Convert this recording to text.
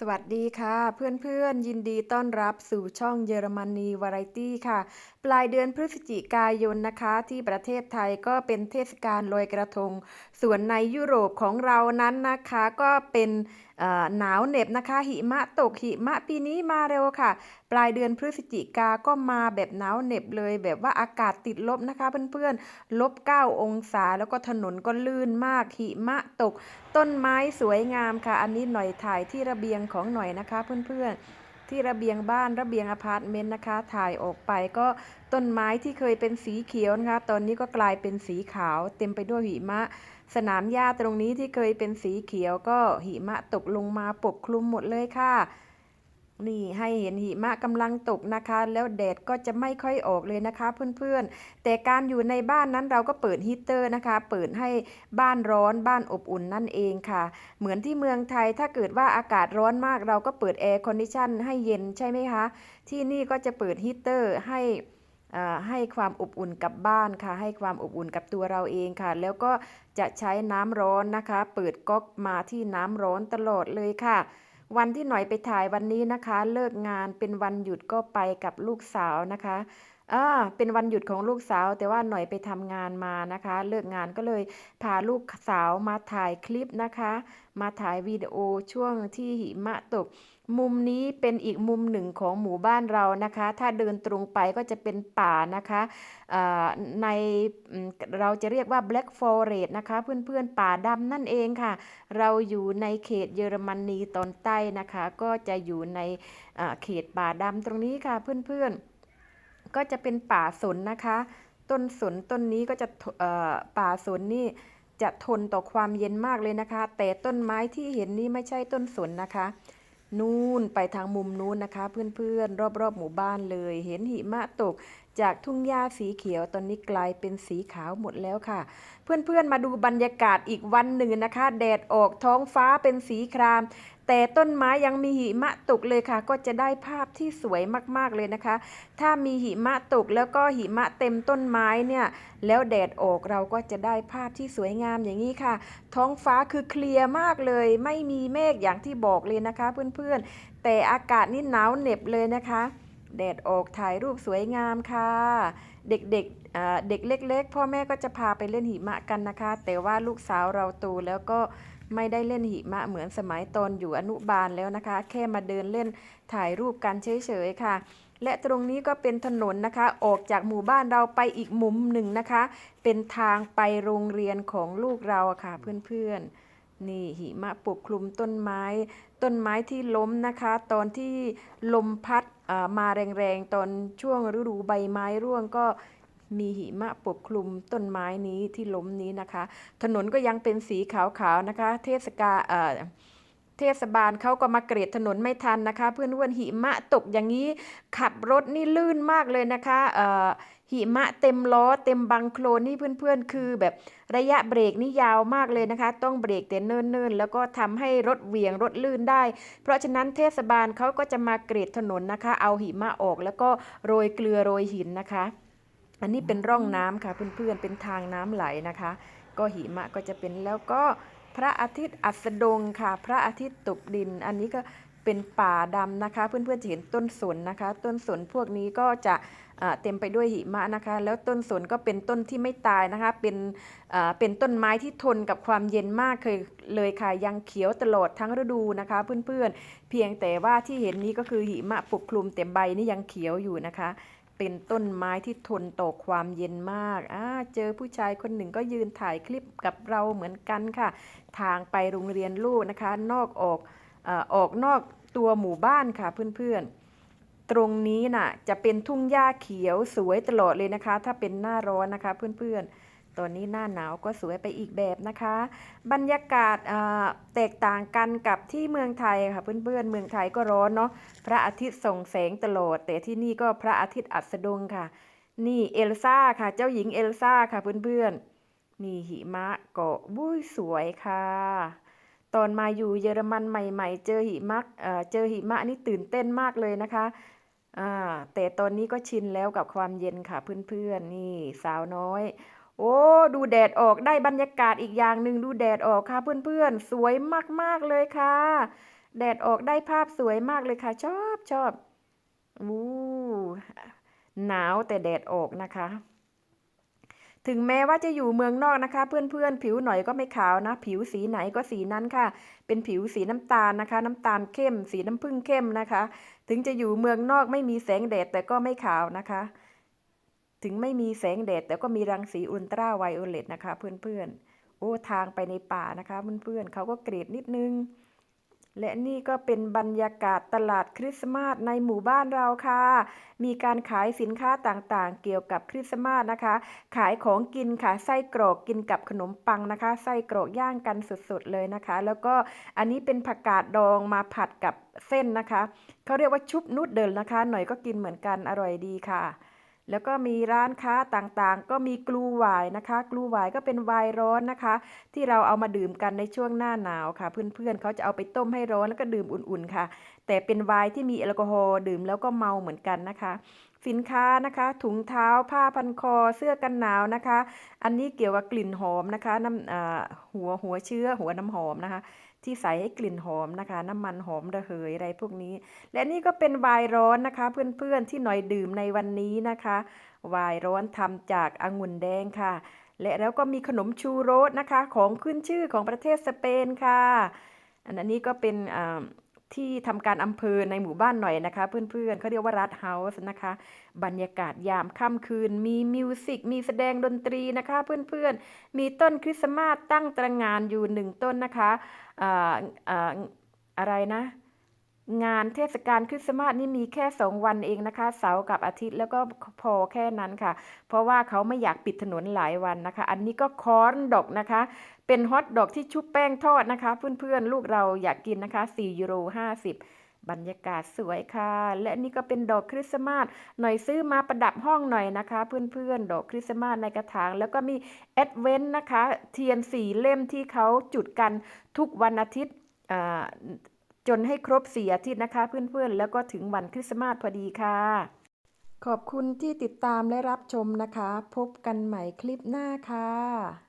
สวัสดีค่ะเพื่อนๆ ยินดีต้อนรับสู่ช่องเยอรมนีวาไรตี้ค่ะ ปลายเดือนพฤศจิกายนนะคะ ที่ประเทศไทยก็เป็นเทศกาลลอยกระทง ส่วนในยุโรปของเรานั้นนะคะก็เป็นหนาวเหน็บนะคะ หิมะตกหิมะปีนี้มาเร็วค่ะ ปลายเดือนพฤศจิกาก็มาแบบหนาวเหน็บเลย แบบว่าอากาศติดลบนะคะเพื่อนๆลบ 9 องศาแล้วก็ถนนก็ลื่นมากหิมะตก ต้นไม้สวยงามค่ะ อันนี้หน่อยถ่ายที่ระเบียงของหน่อยนะคะเพื่อนๆ ที่ระเบียงบ้านระเบียงอพาร์ตเมนต์นะคะ ถ่ายออกไปก็ต้นไม้ที่เคยเป็นสีเขียวนะคะ ตอนนี้ก็กลายเป็นสีขาว เต็มไปด้วยหิมะ สนามหญ้าตรงนี้ที่เคยเป็นสีเขียวก็หิมะตกลงมาปกคลุมหมดเลยค่ะ นี่ให้เห็นหิมะกำลังตกนะคะ แล้วแดดก็จะไม่ค่อยออกเลยนะคะ เพื่อนๆ แต่การอยู่ในบ้านนั้นเราก็เปิดฮีเตอร์นะคะ เปิดให้บ้านร้อนบ้านอบอุ่นนั่นเองค่ะ เหมือนที่เมืองไทยถ้าเกิดว่าอากาศร้อนมากเราก็เปิดแอร์คอนดิชันให้เย็นใช่ไหมคะ ที่นี่ก็จะเปิดฮีเตอร์ให้อ่าให้ความอบอุ่นกับบ้านค่ะ ให้ความอบอุ่นกับตัวเราเองค่ะ แล้วก็จะใช้น้ำร้อนนะคะ เปิดก๊อกมาที่น้ำร้อนตลอดเลยค่ะ วันที่หน่อยไปถ่ายวันนี้นะคะ เลิกงานเป็นวันหยุดก็ไปกับลูกสาวนะคะ อ่าเป็นวันหยุดของลูกสาว แต่ว่าหน่อยไปทำงานมานะคะ เลิกงานก็เลยพาลูกสาวมาถ่ายคลิปนะคะ มาถ่ายวิดีโอช่วงที่หิมะตก มุมนี้เป็นอีกมุมหนึ่งของหมู่บ้านเรานะคะ ถ้าเดินตรงไปก็จะเป็นป่านะคะในเราจะเรียกว่า Black Forest นะคะ เพื่อนๆป่าดำนั่นเองค่ะ เราอยู่ในเขตเยอรมนีตอนใต้นะคะ ก็จะอยู่ในเขตป่าดำตรงนี้ค่ะเพื่อนๆ ก็จะเป็นป่าสนนะคะ ต้นสนต้นนี้ก็จะป่าสนนี่จะทนต่อความเย็นมากเลยนะคะ แต่ต้นไม้ที่เห็นนี่ไม่ใช่ต้นสนนะคะ นู่นไปทางมุมนู้นนะคะ เพื่อนๆรอบๆหมู่บ้านเลย เห็นหิมะตก จากทุ่งหญ้าสีเขียวตอนนี้กลายเป็นสีขาวหมดแล้วค่ะ เพื่อนๆมาดูบรรยากาศอีกวันหนึ่งนะคะ แดดออกท้องฟ้าเป็นสีคราม แต่ต้นไม้ยังมีหิมะตกเลยค่ะ ก็จะได้ภาพที่สวยมากๆเลยนะคะ ถ้ามีหิมะตกแล้วก็หิมะเต็มต้นไม้เนี่ย แล้วแดดออกเราก็จะได้ภาพที่สวยงามอย่างนี้ค่ะ ท้องฟ้าคือเคลียร์มากเลย ไม่มีเมฆอย่างที่บอกเลยนะคะ เพื่อนๆ แต่อากาศนี่หนาวเหน็บเลยนะคะ แดดออกถ่ายรูปสวยงามค่ะ เด็กๆอ่าเด็กเล็ก ๆ พ่อแม่ก็จะพาไปเล่นหิมะกันนะคะ แต่ว่าลูกสาวเราโตแล้วก็ไม่ได้เล่นหิมะเหมือนสมัยตอนอยู่อนุบาลแล้วนะคะ แค่มาเดินเล่นถ่ายรูปกันเฉยๆค่ะ และตรงนี้ก็เป็นถนนนะคะ ออกจากหมู่บ้านเราไปอีกมุมหนึ่งนะคะ เป็นทางไปโรงเรียนของลูกเราค่ะเพื่อนๆนี่หิมะปกคลุมต้นไม้ ต้นไม้ที่ล้มนะคะ ตอนที่ลมพัด มาแรงๆ ตอนช่วงฤดูใบไม้ร่วงก็มีหิมะปกคลุมต้นไม้นี้ที่ล้มนี้นะคะ ถนนก็ยังเป็นสีขาวๆนะคะ เทศกาล เทศบาลเขาก็มาเกรดถนนไม่ทันนะคะ เพื่อนเพื่อนๆหิมะตกอย่างนี้ ขับรถนี่ลื่นมากเลยนะคะหิมะเต็มล้อเต็มบังโคลนนี่เพื่อนๆ คือแบบระยะเบรกนี่ยาวมากเลยนะคะ ต้องเบรกแต่เนิ่นๆ แล้วก็ทำให้รถเหวี่ยงรถลื่นได้ เพราะฉะนั้นเทศบาลเขาก็จะมาเกรดถนนนะคะ เอาหิมะออกแล้วก็โรยเกลือโรยหินนะคะ อันนี้เป็นร่องน้ำค่ะเพื่อนๆเป็นทางน้ำไหลนะคะ ก็หิมะก็จะเป็นแล้วก็ พระอาทิตย์อัสดงค่ะ พระอาทิตย์ตกดิน อันนี้ก็เป็นป่าดำนะคะ เพื่อนๆจะเห็นต้นสนนะคะ ต้นสนพวกนี้ก็จะเต็มไปด้วยหิมะนะคะ แล้วต้นสนก็เป็นต้นที่ไม่ตายนะคะ เป็นเป็นต้นไม้ที่ทนกับความเย็นมากเคยเลยค่ะ ยังเขียวตลอดทั้งฤดูนะคะ เพื่อนๆเพียงแต่ว่าที่เห็นนี้ก็คือหิมะปกคลุมแต่ใบนี่ยังเขียวอยู่นะคะ เป็นต้นไม้ที่ทนต่อความเย็นมากอ่าเจอผู้ชายคนหนึ่งก็ยืนถ่ายคลิปกับเราเหมือนกันค่ะ ทางไปโรงเรียนลูกนะคะ นอกออกอออกนอกตัวหมู่บ้านค่ะเพื่อนๆ ตรงนี้น่ะจะเป็นทุ่งหญ้าเขียวสวยตลอดเลยนะคะ ถ้าเป็นหน้าร้อนนะคะเพื่อนๆ ตอนนี้หน้าหนาวก็สวยไปอีกแบบนะคะ บรรยากาศแตกต่างกันกับที่เมืองไทยค่ะเพื่อนๆเมืองไทยก็ร้อนเนาะพระอาทิตย์ส่องแสงตลอด แต่ที่นี่ก็พระอาทิตย์อัสดงค่ะ นี่เอลซ่าค่ะ เจ้าหญิงเอลซ่าค่ะเพื่อนๆนี่หิมะเกาะบุ้ยสวยค่ะ ตอนมาอยู่เยอรมันใหม่ ๆ เจอหิมะเเจอหิมะนี่ตื่นเต้นมากเลยนะคะแต่ตอนนี้ก็ชินแล้วกับความเย็นค่ะเพื่อนๆ นี่สาวน้อย โอ้ดูแดดออกได้บรรยากาศอีกอย่างหนึ่งดูแดดออกค่ะเพื่อนๆ สวยมากๆเลยค่ะ แดดออกได้ภาพสวยมากเลยค่ะ ชอบชอบอู้หนาวแต่แดดออกนะคะ ถึงแม้ว่าจะอยู่เมืองนอกนะคะ เพื่อนๆ ผิวหน่อยก็ไม่ขาวนะ ผิวสีไหนก็สีนั้นค่ะ เป็นผิวสีน้ำตาลนะคะ น้ำตาลเข้ม สีน้ำผึ้งเข้มนะคะ ถึงจะอยู่เมืองนอกไม่มีแสงแดดแต่ก็ไม่ขาวนะคะ ถึงไม่มีแสงแดดแต่ก็มีรังสีอุลตราไวโอเลตนะคะ เพื่อนๆ โอ้ทางไปในป่านะคะเพื่อนๆเขาก็เกรดนิดนึง และนี่ก็เป็นบรรยากาศตลาดคริสต์มาสในหมู่บ้านเราค่ะ มีการขายสินค้าต่างๆ เกี่ยวกับคริสต์มาสนะคะ ขายของกินค่ะไส้กรอกกินกับขนมปังนะคะ ไส้กรอกย่างกันสดๆเลยนะคะ แล้วก็อันนี้เป็นผักกาดดองมาผัดกับเส้นนะคะเขาเรียกว่าชุบนูดเดิลนะคะ หน่อยก็กินเหมือนกันอร่อยดีค่ะ แล้วก็มีร้านค้าต่างๆ ก็มีกลูไวน์นะคะ กลูไวน์ก็เป็นไวน์ร้อนนะคะ ที่เราเอามาดื่มกันในช่วงหน้าหนาวค่ะ เพื่อนๆเขาจะเอาไปต้มให้ร้อนแล้วก็ดื่มอุ่นๆค่ะ แต่เป็นไวน์ที่มีแอลกอฮอล์ดื่มแล้วก็เมาเหมือนกันนะคะสินค้านะคะ ถุงเท้าผ้าพันคอเสื้อกันหนาวนะคะ อันนี้เกี่ยวกับกลิ่นหอมนะคะน้ำหัวหัวเชื้อหัวน้ำหอมนะคะ ที่ใส่ให้กลิ่นหอมนะคะ น้ำมันหอมระเหยอะไรพวกนี้ และนี่ก็เป็นไวน์ร้อนนะคะ เพื่อนๆที่หน่อยดื่มในวันนี้นะคะไวน์ร้อนทำจากองุ่นแดงค่ะ และแล้วก็มีขนมชูโรสนะคะ ของขึ้นชื่อของประเทศสเปนค่ะ อันนี้ก็เป็นอ่า ที่ทำการอำเภอในหมู่บ้านหน่อยนะคะ เพื่อนๆเขาเรียกว่ารัดเฮาส์นะคะ บรรยากาศยามค่ำคืน มีมิวสิกมีแสดงดนตรีนะคะ เพื่อนๆ มีต้นคริสต์มาสตั้งตระงานอยู่หนึ่งต้นนะคะอออะไรนะ งานเทศกาลคริสต์มาสนี่มีแค่สองวันเองนะคะ เสาร์กับอาทิตย์แล้วก็พอแค่นั้นค่ะ เพราะว่าเขาไม่อยากปิดถนนหลายวันนะคะ อันนี้ก็คอนดอกนะคะ เป็นฮอทดอกที่ชุบแป้งทอดนะคะ เพื่อนๆ ลูกเราอยากกินนะคะ 4 ยูโร 50บรรยากาศสวยค่ะ และนี่ก็เป็นดอกคริสต์มาสหน่อยซื้อมาประดับห้องหน่อยนะคะ เพื่อนๆ ดอกคริสต์มาสในกระถาง แล้วก็มีแอดเวนต์นะคะ เทียนสีเล่มที่เขาจุดกันทุกวันอาทิตย์อ่า จนให้ครบสี่อาทิตย์นะคะ เพื่อนๆ แล้วก็ถึงวันคริสต์มาสพอดีค่ะ ขอบคุณที่ติดตามและรับชมนะคะ พบกันใหม่คลิปหน้าค่ะ